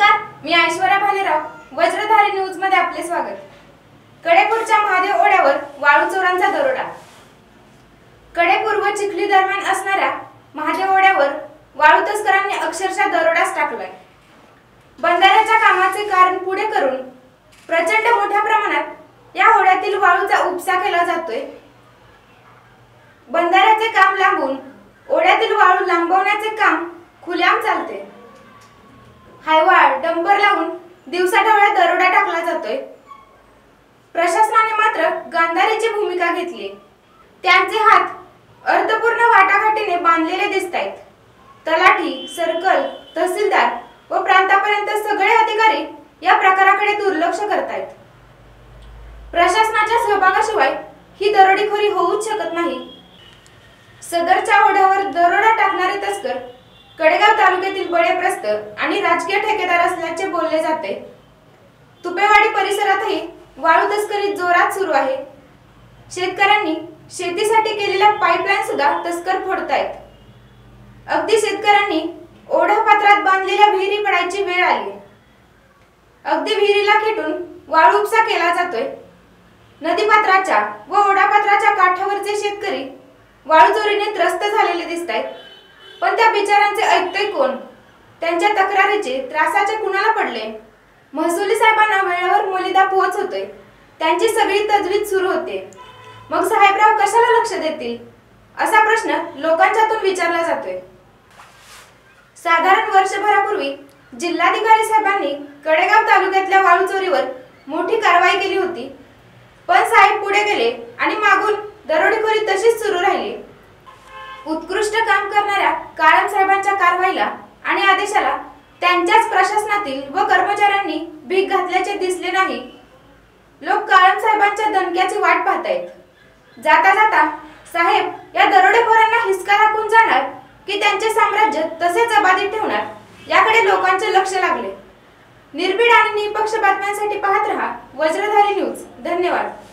नमस्कार मी ऐश्वर्या भालेराव वज्रधारी न्यूजमध्ये आपले स्वागत. कडेपूरच्या महादेव ओढ्यावर वाळू चोरांचा दरोडा. कडेपूर व चिखली दरम्यान असणाऱ्या महादेव ओढ्यावर वाळू तस्करांनी अक्षरशः दरोडाच टाकलाय. बंधाऱ्याच्या कामाचे कारण पुढे करून प्रचंड मोठ्या प्रमाणात या ओढ्यातील वाळूचा उपसा केला जातोय. बंधाऱ्याचे काम लांबून ओढ्यातील वाळू लांबवण्याचे काम खुल्याम चालते हायवाळ डंबर लावून दिवसाढवळ्या दरोडा टाकला जातोय. प्रशासनाने मात्र गांधारीची भूमिका घेतली. त्यांचे हात अर्थपूर्ण वाटाघाटीने बांधलेले दिसत आहेत तलाठी सर्कल तहसीलदार व प्रांतापर्यंत सगळे अधिकारी या प्रकाराकडे दुर्लक्ष करतायत. प्रशासनाच्या सहभागाशिवाय ही दरोडेखोरी होऊच शकत नाही. सदरच्या ओढ्यावर दरोडा टाकणारे तस्कर कडेगाव तालुक्यातील बडेप्रस्त आणि राजकीय ठेकेदार असल्याचे बोलले जाते. तुपेवाडी परिसरातही वाळू तस्करी जोरात सुरू आहे. शेतकऱ्यांनी शेतीसाठी केलेल्या पाईपलाईन सुद्धा तस्कर फोडतायत. अगदी शेतकऱ्यांनी ओढा पात्रात बांधलेल्या विहिरी पडायची वेळ आली. अगदी विहिरीला खेटून वाळू उपसा केला जातोय. नदीपात्राच्या व ओढापात्राच्या काठावरचे शेतकरी वाळू चोरीने त्रस्त झालेले दिसत आहेत पण त्या बिचारांचे ऐकते कोण? त्यांच्या तक्रारीचे त्रासाचे कुणाला पडले? महसुली साहेबांना वेळेवर मलिदा पोहोच होते त्यांची सगळी तजवीज सुरू होते. मग साहेबराव कशाला लक्ष देतील? असा प्रश्न लोकांच्यातून विचारला जातोय. साधारण वर्षभरापूर्वी जिल्हाधिकारी साहेबांनी कडेगाव तालुक्यातल्या वाळू चोरीवर मोठी कारवाई केली होती. पण साहेब पुढे गेले आणि मागून दरोडेखोरी तशीच सुरू राहिली. उत्कृष्ट काम करणाऱ्या काळम साहेबांच्या कारवाईला आणि आदेशाला त्यांच्याच प्रशासनातील व कर्मचाऱ्यांनी भीक घातल्याचे दिसले नाही. लोक काळम साहेबांच्या दणक्याची वाट पाहतायत. जाता जाता साहेब या दरोडेखोरांना हिसका दाखवून जाणार की त्यांचे साम्राज्य तसेच अबाधित ठेवणार याकडे लोकांचे लक्ष लागले. निर्भीड आणि निपक्ष बातम्यांसाठी पाहत रहा वज्रधारी न्यूज. धन्यवाद.